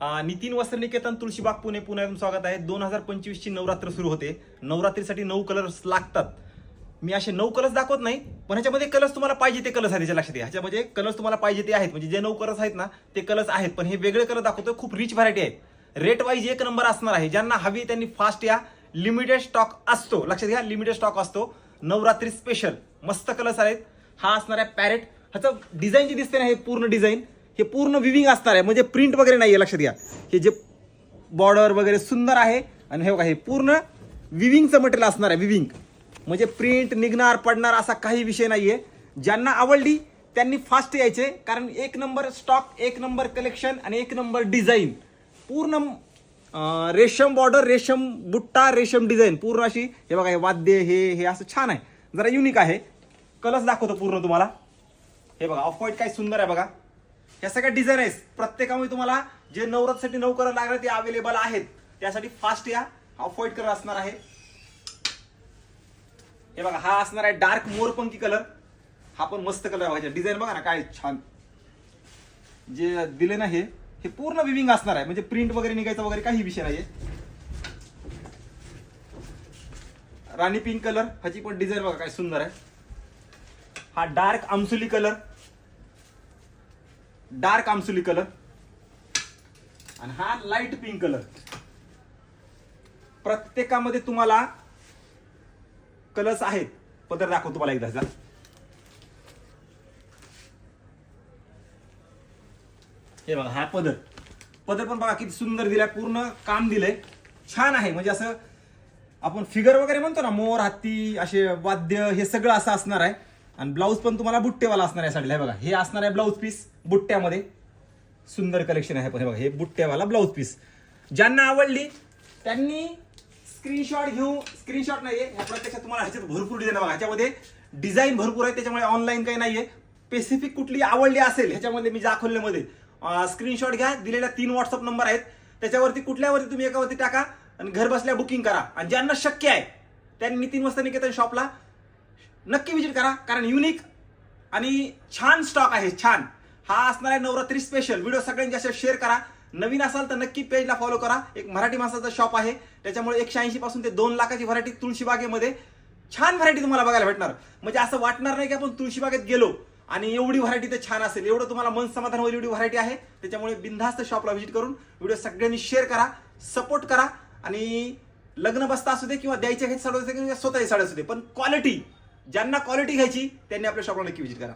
नितीन वस्त्र निकेतन तुळशीबाग पुणे पुन्हा स्वागत आहे. दोन हजार पंचवीस ची नवरात्र सुरू होते. नवरात्रीसाठी नऊ कलर्स लागतात. मी असे नऊ कलर्स दाखवत नाही पण ह्याच्यामध्ये कलर्स तुम्हाला पाहिजे ते कलर्स आहेत त्याच्या लक्षात ह्याच्यामध्ये कलर्स तुम्हाला पाहिजे ते आहेत. म्हणजे जे नऊ कलर्स आहेत ना ते कलर्स आहेत. पण हे वेगळे कलर दाखवतो खूप रिच व्हरायटी आहेत. रेट वाईज एक नंबर असणार आहे. ज्यांना हवी त्यांनी फास्ट या. लिमिटेड स्टॉक असतो. लक्षात घ्या लिमिटेड स्टॉक असतो. नवरात्री स्पेशल मस्त कलर्स आहेत. हा असणार आहे पॅरेट ह्याचं डिझाईन जे दिसते ना हे पूर्ण डिझाईन हे पूर्ण विविंग असणार आहे. म्हणजे प्रिंट वगैरे नाही आहे लक्षात घ्या. हे जे बॉर्डर वगैरे सुंदर आहे आणि हे बघा हे पूर्ण विविंगचं मटेरियल असणार आहे विविंग. म्हणजे प्रिंट निघणार पडणार असा काही विषय नाही आहे ज्यांना आवडली त्यांनी फास्ट यायचे कारण एक नंबर स्टॉक एक नंबर कलेक्शन आणि एक नंबर डिझाईन पूर्ण रेशम बॉर्डर रेशम बुट्टा रेशम डिझाईन पूर्ण अशी हे बघा हे वाद्य हे हे असं छान आहे. जरा युनिक आहे. कलर्स दाखवतो पूर्ण तुम्हाला. हे बघा ऑफ व्हाईट काय सुंदर आहे बघा. या सगळ्या डिझाईन आहेत. प्रत्येकामध्ये तुम्हाला जे नवरात्रसाठी नऊ कलर लागले ते अवेलेबल आहेत. त्यासाठी फास्ट या. ऑफ व्हाईट कलर असणार आहे. हे बघा हा असणार आहे डार्क मोरपंकी कलर. हा पण मस्त कलर व्हायचा डिझाईन बघा ना काय छान. जे दिले ना हे हे पूर्ण विविंग असणार आहे. म्हणजे प्रिंट वगैरे निघायचा वगैरे काही विषय नाही राणी पिंक कलर ह्याची पण डिझाईन बघा काय सुंदर आहे. हा डार्क आमसुली कलर. डार्क आमसुली कलर. आणि हा लाइट पिंक कलर. प्रत्येकामध्ये तुम्हाला कलर्स आहेत. पदर दाखवतो तुम्हाला एकदा जा. हे बघा हा पदर. पदर पण बघा किती सुंदर दिलाय पूर्ण काम दिलंय. छान आहे म्हणजे असं आपण फिगर वगैरे म्हणतो ना मोर हत्ती असे वाद्य हे सगळं असं असणार आहे. आणि ब्लाऊज पण तुम्हाला बुट्टेवाला असणार आहे साडीला. हे बघा हे असणार आहे ब्लाऊज पीस बुट्ट्यामध्ये. सुंदर कलेक्शन आहे. पण हे बघा हे बुट्ट्यावाला ब्लाऊज पीस. ज्यांना आवडली त्यांनी स्क्रीनशॉट घेऊ. स्क्रीनशॉट नाहीये. ह्या प्रत्यक्षात तुम्हाला ह्याच्यात भरपूर डिझाईन बघा. ह्याच्यामध्ये डिझाईन भरपूर आहे. त्याच्यामुळे ऑनलाईन काही नाहीये. स्पेसिफिक कुठली आवडली असेल ह्याच्यामध्ये मी दाखवल्यामध्ये स्क्रीनशॉट घ्या. दिलेल्या तीन व्हॉट्सअप नंबर आहेत. त्याच्यावरती कुठल्यावरती तुम्ही एकावरती टाका आणि घर बसल्या बुकिंग करा. आणि ज्यांना शक्य आहे त्यांनी तीन वाजता निकेतन शॉपला नक्की विजिट करा कारण युनिक आणि छान स्टॉक आहे छान. हा असणार आहे नवरात्री स्पेशल व्हिडिओ सगळ्यांनी जास्त शेअर करा. नवीन असाल तर नक्की पेजला फॉलो करा. एक मराठी माणसाचा शॉप आहे. त्याच्यामुळे एकशे ऐंशी पासून ते दोन लाखाची व्हरायटी तुळशीबागेमध्ये छान व्हरायटी तुम्हाला बघायला भेटणार. म्हणजे असं वाटणार नाही की आपण तुळशीबागेत गेलो आणि एवढी व्हरायटी तर छान असेल. एवढं तुम्हाला मन समाधान होईल एवढी व्हरायटी आहे. त्याच्यामुळे बिनधास्त शॉपला व्हिजिट करून व्हिडिओ सगळ्यांनी शेअर करा सपोर्ट करा आणि लग्न बसता असू दे किंवा द्यायच्या घेत साडे असू दे किंवा स्वतःची साडी असू दे. पण क्वालिटी ज्यांना क्वालिटी घ्यायची त्यांनी आपल्या शॉपला नक्की व्हिजिट करा